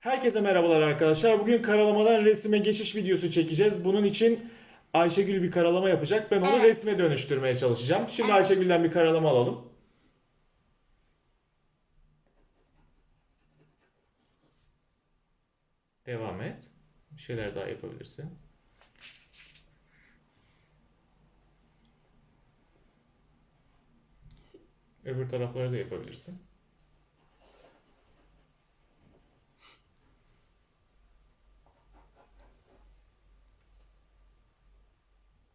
Herkese merhabalar arkadaşlar. Bugün karalamadan resime geçiş videosu çekeceğiz. Bunun için Ayşegül bir karalama yapacak. Ben onu Evet. resme dönüştürmeye çalışacağım. Şimdi Evet. Ayşegül'den bir karalama alalım. Devam et. Bir şeyler daha yapabilirsin. Öbür tarafları da yapabilirsin.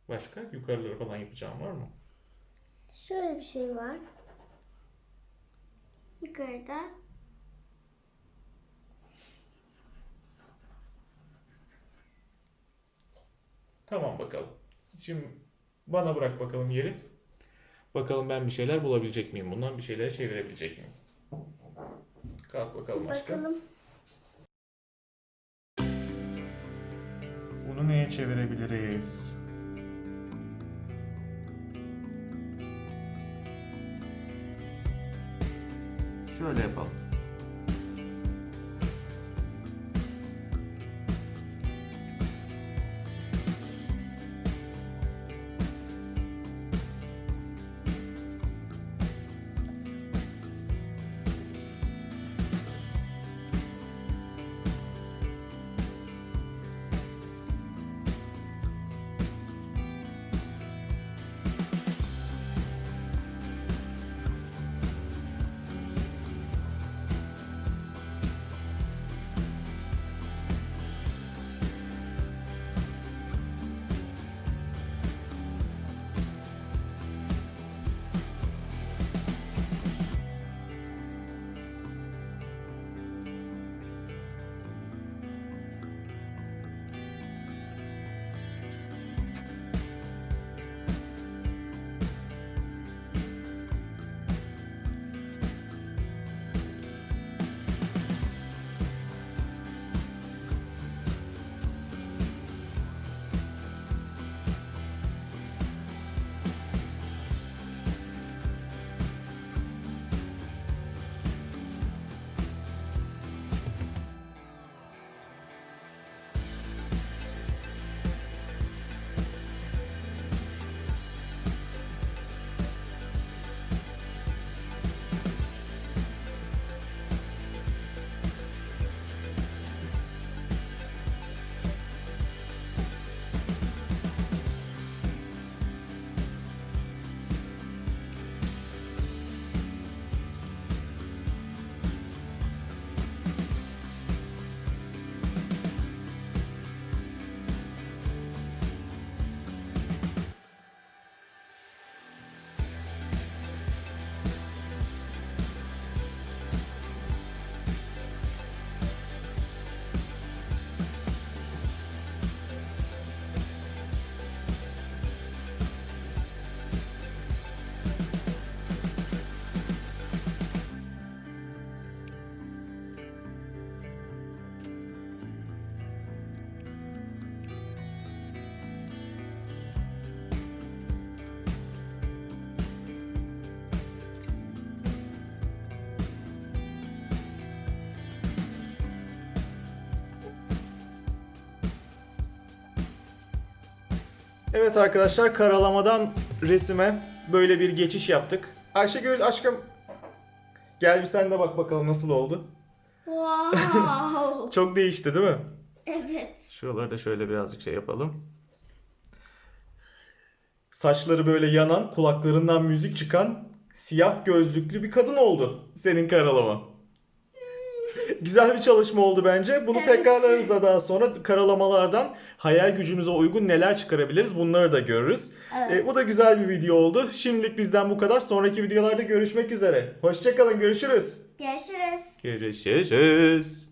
Başka? Yukarıları falan yapacağım var mı? Şöyle bir şey var. Yukarıda. Tamam bakalım. Şimdi bana bırak bakalım yeri. Bakalım ben bir şeyler bulabilecek miyim? Bundan bir şeyler çevirebilecek miyim? Kalk bakalım aşkım. Bakalım. Bunu neye çevirebiliriz? Şöyle yapalım. Evet arkadaşlar karalamadan resime böyle bir geçiş yaptık. Ayşegül aşkım gel bir sen de bak bakalım nasıl oldu. Wow. Çok değişti değil mi? evet. Şuraları da şöyle birazcık şey yapalım. Saçları böyle yanan, kulaklarından müzik çıkan, siyah gözlüklü bir kadın oldu senin karalama. Güzel bir çalışma oldu bence. Bunu Evet. tekrarlarız da daha sonra karalamalardan hayal gücümüze uygun neler çıkarabiliriz bunları da görürüz. Evet. E, bu da güzel bir video oldu. Şimdilik bizden bu kadar. Sonraki videolarda görüşmek üzere. Hoşçakalın, görüşürüz. Görüşürüz. Görüşürüz.